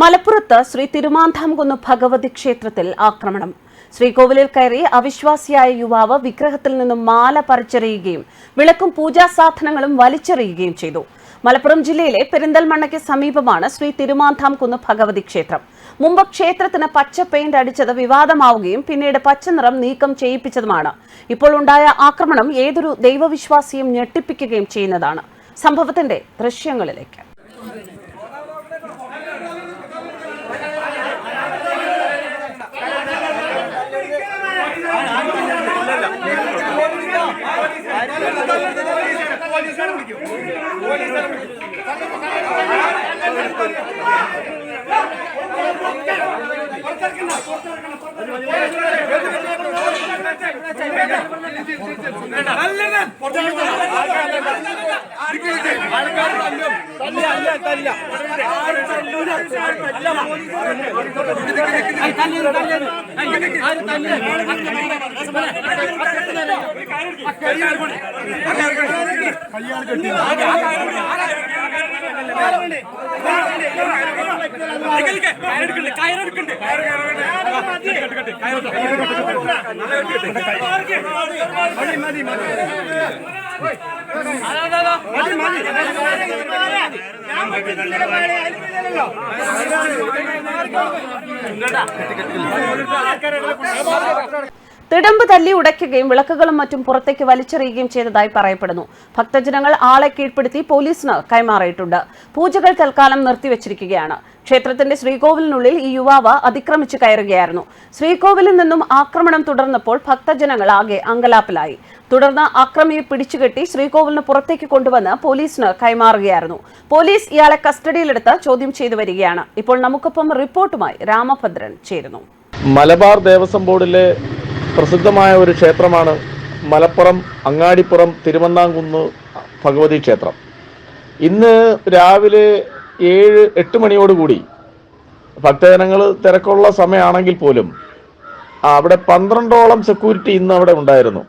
മലപ്പുറത്ത് ശ്രീ തിരുമാന്താംകുന്ന് ഭഗവതി ക്ഷേത്രത്തിൽ ആക്രമണം. ശ്രീകോവിലിൽ കയറി അവിശ്വാസിയായ യുവാവ് വിഗ്രഹത്തിൽ നിന്നും മാല പറിച്ചെറിയുകയും വിളക്കും പൂജാ സാധനങ്ങളും വലിച്ചെറിയുകയും ചെയ്തു. മലപ്പുറം ജില്ലയിലെ പെരിന്തൽമണ്ണയ്ക്ക് സമീപമാണ് ശ്രീ തിരുമാന്താംകുന്ന് ഭഗവതി ക്ഷേത്രം. മുമ്പ് ക്ഷേത്രത്തിന് പച്ച പെയിന്റ് അടിച്ചത് വിവാദമാവുകയും പിന്നീട് പച്ച നിറം നീക്കം ചെയ്യിപ്പിച്ചതുമാണ്. ഇപ്പോൾ ഉണ്ടായ ആക്രമണം ഏതൊരു ദൈവവിശ്വാസിയും ഞെട്ടിപ്പിക്കുകയും ചെയ്യുന്നതാണ്. സംഭവത്തിന്റെ ദൃശ്യങ്ങളിലേക്ക്. പോലീസുകാരെ വിളിക്കും. പോലീസുകാരെ വിളിക്കും. കല്യാണം കെട്ടി ഞാൻ തിടമ്പ് തല്ലി ഉടയ്ക്കുകയും വിളക്കുകളും മറ്റും പുറത്തേക്ക് വലിച്ചെറിയുകയും ചെയ്തതായി പറയപ്പെടുന്നു. ഭക്തജനങ്ങൾ ആളെ കീഴ്പ്പെടുത്തി പോലീസിന് കൈമാറിയിട്ടുണ്ട്. പൂജകൾ തൽക്കാലം നിർത്തിവച്ചിരിക്കുകയാണ്. ക്ഷേത്രത്തിന്റെ ശ്രീകോവിലിനുള്ളിൽ ഈ യുവാവ് അതിക്രമിച്ചു കയറുകയായിരുന്നു. ശ്രീകോവിലിൽ നിന്നും ആക്രമണം തുടർന്നപ്പോൾ ഭക്തജനങ്ങൾ ആകെ അങ്കലാപ്പിലായി. തുടർന്ന് അക്രമിയെ പിടിച്ചുകെട്ടി ശ്രീകോവിലിന് പുറത്തേക്ക് കൊണ്ടുവന്ന് പോലീസിന് കൈമാറുകയായിരുന്നു. പോലീസ് ഇയാളെ കസ്റ്റഡിയിലെടുത്ത് ചോദ്യം ചെയ്തു വരികയാണ്. ഇപ്പോൾ നമുക്കൊപ്പം റിപ്പോർട്ടുമായി രാമഭദ്രൻ ചേരുന്നു. മലബാർ ദേവസ്വം ബോർഡിലെ പ്രസിദ്ധമായ ഒരു ക്ഷേത്രമാണ് മലപ്പുറം അങ്ങാടിപ്പുറം തിരുവന്നാംകുന്ന് ഭഗവതി ക്ഷേത്രം. ഇന്ന് രാവിലെ ഏഴ് എട്ട് മണിയോടുകൂടി ഭക്തജനങ്ങൾ തിരക്കുള്ള സമയമാണെങ്കിൽ പോലും അവിടെ പന്ത്രണ്ടോളം സെക്യൂരിറ്റി ഇന്ന് അവിടെ ഉണ്ടായിരുന്നു.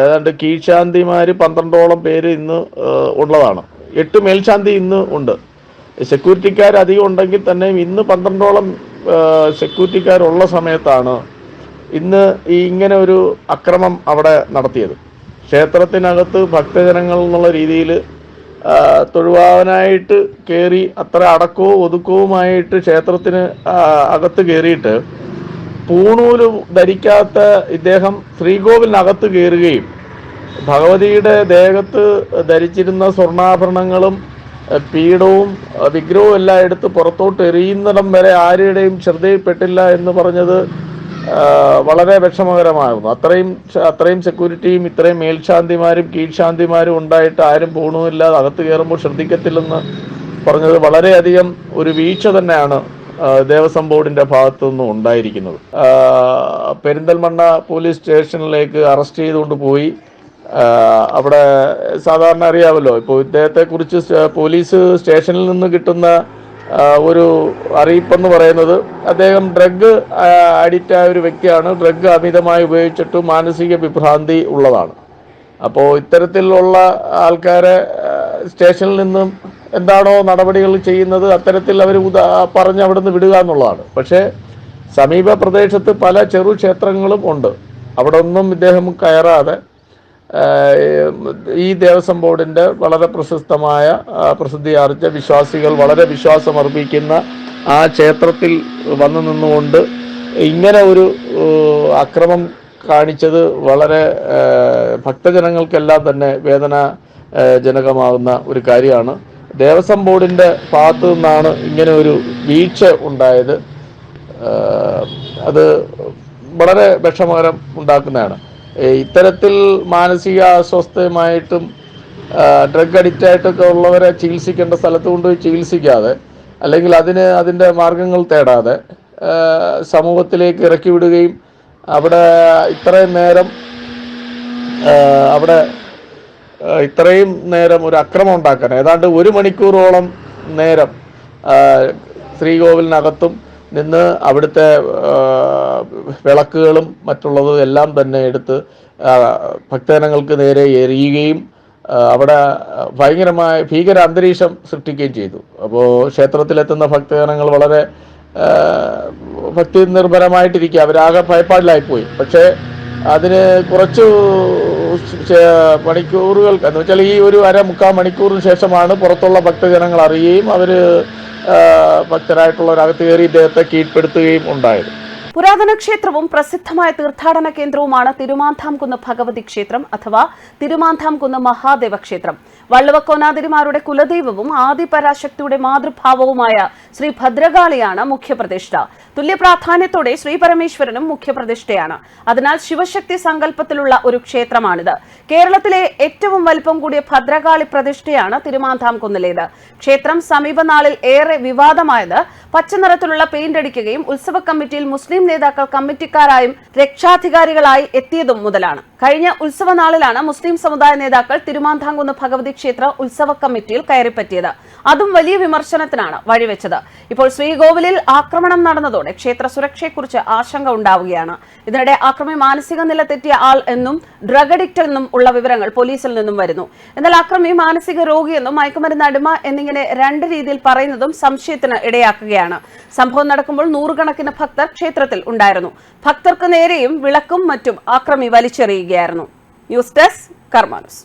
ഏതാണ്ട് കീഴ്ശാന്തിമാർ പന്ത്രണ്ടോളം പേര് ഇന്ന് ഉള്ളതാണ്. എട്ട് മേൽശാന്തി ഇന്ന് ഉണ്ട്. സെക്യൂരിറ്റിക്കാർ അധികം ഉണ്ടെങ്കിൽ തന്നെയും ഇന്ന് പന്ത്രണ്ടോളം സെക്യൂരിറ്റിക്കാരുള്ള സമയത്താണ് ഇന്ന് ഈ ഇങ്ങനെ ഒരു അക്രമം അവിടെ നടത്തിയത്. ക്ഷേത്രത്തിനകത്ത് ഭക്തജനങ്ങൾ എന്നുള്ള രീതിയിൽ തൊഴുവാനായിട്ട് കയറി അത്ര അടക്കവും ഒതുക്കവുമായിട്ട് ക്ഷേത്രത്തിന് അകത്ത് കയറിയിട്ട് പൂണൂൽ ധരിക്കാത്ത ഇദ്ദേഹം ശ്രീകോവിലിനകത്ത് കയറുകയും ഭഗവതിയുടെ ദേഹത്ത് ധരിച്ചിരുന്ന സ്വർണാഭരണങ്ങളും പീഠവും വിഗ്രഹവും എല്ലാം എടുത്ത് പുറത്തോട്ട് എറിയുന്നിടം വരെ ആരുടെയും ശ്രദ്ധയിൽപ്പെട്ടില്ല എന്ന് പറഞ്ഞത് വളരെ വിഷമകരമായിരുന്നു. അത്രയും അത്രയും സെക്യൂരിറ്റിയും ഇത്രയും മേൽശാന്തിമാരും കീഴ്ശാന്തിമാരും ഉണ്ടായിട്ട് ആരും പോകണമില്ല അകത്ത് കയറുമ്പോൾ ശ്രദ്ധിക്കത്തില്ലെന്ന് പറഞ്ഞത് വളരെയധികം ഒരു വീഴ്ച തന്നെയാണ് ദേവസ്വം ബോർഡിന്റെ ഭാഗത്തു നിന്നും ഉണ്ടായിരിക്കുന്നത്. പെരിന്തൽമണ്ണ പോലീസ് സ്റ്റേഷനിലേക്ക് അറസ്റ്റ് ചെയ്തുകൊണ്ട് പോയി. അവിടെ സാധാരണ അറിയാമല്ലോ ഇപ്പോൾ ഇദ്ദേഹത്തെ കുറിച്ച് പോലീസ് സ്റ്റേഷനിൽ നിന്ന് കിട്ടുന്ന ഒരു അറിയിപ്പെന്ന് പറയുന്നത്. അദ്ദേഹം ഡ്രഗ് അഡിക്റ്റ് ആയ ഒരു വ്യക്തിയാണ്. ഡ്രഗ് അമിതമായി ഉപയോഗിച്ചിട്ട് മാനസിക വിഭ്രാന്തി ഉള്ളതാണ്. അപ്പോൾ ഇത്തരത്തിലുള്ള ആൾക്കാരെ സ്റ്റേഷനിൽ നിന്നും എന്താണോ നടപടികൾ ചെയ്യുന്നത് അത്തരത്തിൽ അവർ ഉദാ പറഞ്ഞ് അവിടുന്ന് വിടുക എന്നുള്ളതാണ്. പക്ഷേ സമീപ പ്രദേശത്ത് പല ചെറു ക്ഷേത്രങ്ങളും ഉണ്ട്. അവിടെ ഒന്നും ഇദ്ദേഹം കയറാതെ ഈ ദേവസ്വം ബോർഡിന്റെ വളരെ പ്രശസ്തമായ ആ, പ്രസിദ്ധി ആർജിച്ച വിശ്വാസികൾ വളരെ വിശ്വാസമർപ്പിക്കുന്ന ആ ക്ഷേത്രത്തിൽ വന്നു നിന്നുകൊണ്ട് ഇങ്ങനെ ഒരു അക്രമം കാണിച്ചത് വളരെ ഭക്തജനങ്ങൾക്കെല്ലാം തന്നെ വേദന ജനകമാകുന്ന ഒരു കാര്യമാണ്. ദേവസ്വം ബോർഡിന്റെ ഭാഗത്തു നിന്നാണ് ഇങ്ങനെ ഒരു വീഴ്ച ഉണ്ടായത്. അത് വളരെ വിഷമകരം ഉണ്ടാക്കുന്നതാണ്. ഇത്തരത്തിൽ മാനസിക അസ്വസ്ഥമായിട്ടും ഡ്രഗ് അഡിക്റ്റ് ആയിട്ടൊക്കെ ഉള്ളവരെ ചികിത്സിക്കേണ്ട സ്ഥലത്ത് കൊണ്ടുപോയി ചികിത്സിക്കാതെ അല്ലെങ്കിൽ അതിന് അതിന്റെ മാർഗങ്ങൾ തേടാതെ സമൂഹത്തിലേക്ക് ഇറക്കി വിടുകയും അവിടെ ഇത്രയും നേരം അവിടെ ഇത്രയും നേരം ഒരു അക്രമം ഉണ്ടാക്കാൻ ഏതാണ്ട് ഒരു മണിക്കൂറോളം നേരം ശ്രീകോവിലിനകത്തും നിന്ന് അവിടുത്തെ വിളക്കുകളും മറ്റുള്ളതും എല്ലാം തന്നെ എടുത്ത് ഭക്തജനങ്ങൾക്ക് നേരെ എറിയുകയും അവിടെ ഭയങ്കരമായ ഭീകര അന്തരീക്ഷം സൃഷ്ടിക്കുകയും ചെയ്തു. അപ്പോൾ ക്ഷേത്രത്തിലെത്തുന്ന ഭക്തജനങ്ങൾ വളരെ ഭക്തി നിർഭരമായിട്ടിരിക്കുക. അവരാകെ ഭയപ്പാടിലായിപ്പോയി. പക്ഷേ അതിന് കുറച്ചു മണിക്കൂറുകൾ എന്ന് വെച്ചാൽ ഈ ഒരു അര മുക്കാൽ മണിക്കൂറിന് ശേഷമാണ് പുറത്തുള്ള ഭക്തജനങ്ങൾ അറിയുകയും അവർ ഭക്തരായിട്ടുള്ളവരകത്ത് കയറി ഇദ്ദേഹത്തെ കീഴ്പ്പെടുത്തുകയും ഉണ്ടായത്. പുരാതന ക്ഷേത്രവും പ്രസിദ്ധമായ തീർത്ഥാടന കേന്ദ്രവുമാണ് തിരുമാന്താംകുന്ന് ഭഗവതി ക്ഷേത്രം അഥവാ തിരുമാന്താംകുന്ന് മഹാദേവ ക്ഷേത്രം. വള്ളുവക്കോനാതിരിമാരുടെ കുലദൈവവും ആദിപരാശക്തിയുടെ മാതൃഭാവവുമായ ശ്രീ ഭദ്രകാളിയാണ് മുഖ്യപ്രതിഷ്ഠ. തുല്യ പ്രാധാന്യത്തോടെ ശ്രീ പരമേശ്വരനും മുഖ്യപ്രതിഷ്ഠയാണ്. അതിനാൽ ശിവശക്തി സങ്കല്പത്തിലുള്ള ഒരു ക്ഷേത്രമാണിത്. കേരളത്തിലെ ഏറ്റവും വലിപ്പം കൂടിയ ഭദ്രകാളി പ്രതിഷ്ഠയാണ് തിരുമാന്താംകുന്നിലേത്. ക്ഷേത്രം സമീപനാളിൽ ഏറെ വിവാദമായത് പച്ചനിറത്തിലുള്ള പെയിന്റ് അടിക്കുകയും ഉത്സവ കമ്മിറ്റിയിൽ മുസ്ലിം നേതാക്കൾ കമ്മിറ്റിക്കാരായും രക്ഷാധികാരികളായി എത്തിയതും മുതലാണ്. കഴിഞ്ഞ ഉത്സവനാളിലാണ് മുസ്ലിം സമുദായ നേതാക്കൾ തിരുമാന്താംകുന്ന് ഭഗവതി ക്ഷേത്ര ഉത്സവ കമ്മിറ്റിയിൽ കയറിപ്പറ്റിയത്. അതും വലിയ വിമർശനത്തിനാണ് വഴിവെച്ചത്. ഇപ്പോൾ ശ്രീകോവിലിൽ ആക്രമണം നടന്നതോടെ ക്ഷേത്ര സുരക്ഷയെക്കുറിച്ച് ആശങ്ക ഉണ്ടാവുകയാണ്. ഇതിനിടെ ആക്രമി മാനസിക നില തെറ്റിയ ആൾ എന്നും ഡ്രഗ് അഡിക്റ്റ് എന്നും ഉള്ള വിവരങ്ങൾ പോലീസിൽ നിന്നും വരുന്നു. എന്നാൽ ആക്രമി മാനസിക രോഗിയെന്നും മയക്കുമരുന്ന് അടിമ എന്നിങ്ങനെ രണ്ട് രീതിയിൽ പറയുന്നതും സംശയത്തിന് ഇടയാക്കുകയാണ്. സംഭവം നടക്കുമ്പോൾ നൂറുകണക്കിന് ഭക്തർ ക്ഷേത്രത്തിൽ ഉണ്ടായിരുന്നു. ഭക്തർക്ക് നേരെയും വിളക്കും മറ്റും ആക്രമി വലിച്ചെറിയുകയായിരുന്നു ന്യൂസ് ഡെസ്ക് കർമാനുസ്